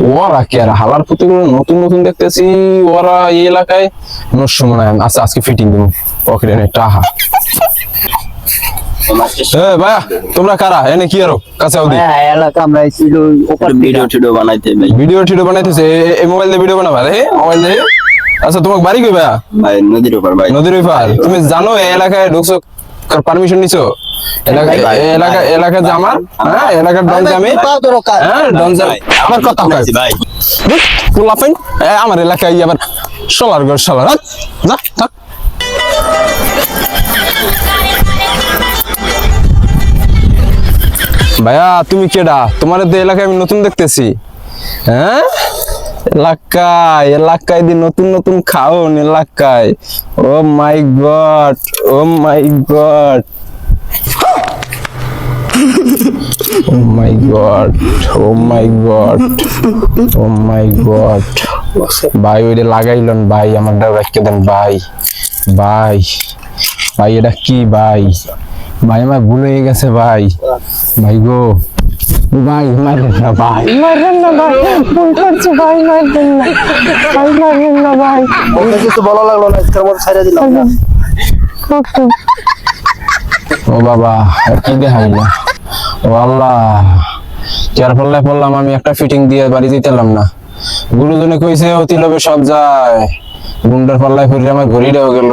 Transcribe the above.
ওরা কে আর হালার পুতুগুলো নতুন নতুন দেখতেছি? ওরা এই এলাকায়? নস্য মনে হয় আচ্ছা আজকে ফিটিং দেবো। পকেটে নে টাহা ভাইয়া তোমরা কারা? এনে কি আরও? কাছে আউদি হ্যাঁ এলাকা আমরা ছিল ওপর ভিডিও টিডিও বানাইতে ভাই। ভিডিও টিডিও বানাইতেছে। এই মোবাইল দিয়ে ভিডিও বানাবা রে? মোবাইল দিয়ে? আচ্ছা তোমার বাড়ি কই ভাইয়া? ভাই নদীর উপর ভাই। নদীর ওই পার তুমি জানো এই এলাকায় ঢুকছো? পারমিশন নিছো? এলাকা এলাকা হ্যাঁ এলাকার ডন হ্যাঁ ডন যে আমি। কথা কয়? ভাই। পোলাপাইন আমার এলাকায় আবার সোলার ঘর সোলার। যা থাক ভাইয়া তুমি কেডা? তোমার তো এলাকায় আমি নতুন দেখতেছি। হ্যাঁ? এলাকায় এলাকায় দি নতুন নতুন খাওন এলাকায়। ও my god oh my god. Oh my god oh my god oh my god ভাই ওইটা লাগাইলেন ভাই আমার রেখে দেন ভাই। ভাই ভাই এটা কি ভাই? ভাই আমার ভুল হয়ে গেছে ভাই। ভাই গো ভাই মারেন না ভাই। মারেন না ভাই ভুল করছি ভাই মারেন না। ভাই মারেন না ভাই। কিছু বলা লাগল না আজকের মতো ছাইড়া দিলাম। না। ও বাবা আর কি দেখাইলা? আল্লাহ যার ফলে পড়লাম আমি একটা ফিটিং দিয়ে বাড়ি দিতেলাম না। গুরুজনে কইছে, অতি লোভে সব যায়। গুন্ডার পাল্লায় ফিরে আমার ঘড়িটাও গেল।